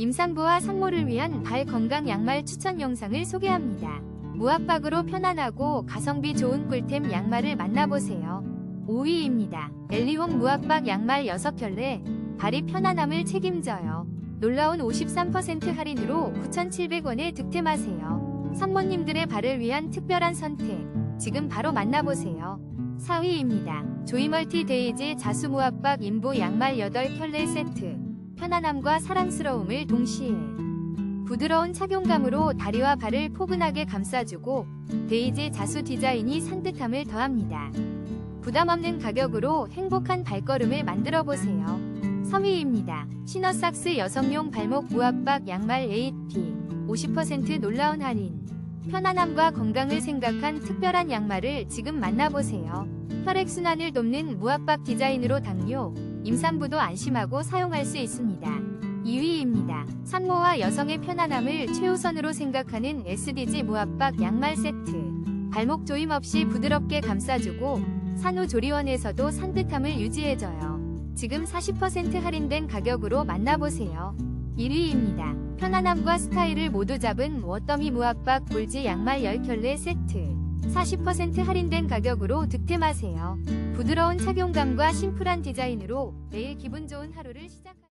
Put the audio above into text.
임산부와 산모를 위한 발 건강 양말 추천 영상을 소개합니다. 무압박으로 편안하고 가성비 좋은 꿀템 양말을 만나보세요. 5위입니다. 엘리홍 무압박 양말 6켤레 발이 편안함을 책임져요. 놀라운 53% 할인으로 9,700원에 득템하세요. 산모님들의 발을 위한 특별한 선택 지금 바로 만나보세요. 4위입니다. 조이멀티 데이지 자수 무압박 인부 양말 8켤레 세트 편안함과 사랑스러움을 동시에 부드러운 착용감으로 다리와 발을 포근하게 감싸주고 데이지 자수 디자인이 산뜻함을 더합니다. 부담 없는 가격으로 행복한 발걸음을 만들어 보세요. 3위입니다. 시너삭스 여성용 발목 무압박 양말 AT 50% 놀라운 할인 편안함과 건강을 생각한 특별한 양말을 지금 만나보세요. 혈액순환을 돕는 무압박 디자인으로 당뇨, 임산부도 안심하고 사용할 수 있습니다. 2위입니다. 산모와 여성의 편안함을 최우선으로 생각하는 SDG 무압박 양말 세트. 발목 조임 없이 부드럽게 감싸주고 산후조리원에서도 산뜻함을 유지해줘요. 지금 40% 할인된 가격으로 만나보세요. 1위입니다. 편안함과 스타일을 모두 잡은 워더미 무압박 골지 양말 10켤레 세트. 40% 할인된 가격으로 득템하세요. 부드러운 착용감과 심플한 디자인으로 매일 기분 좋은 하루를 시작합니다.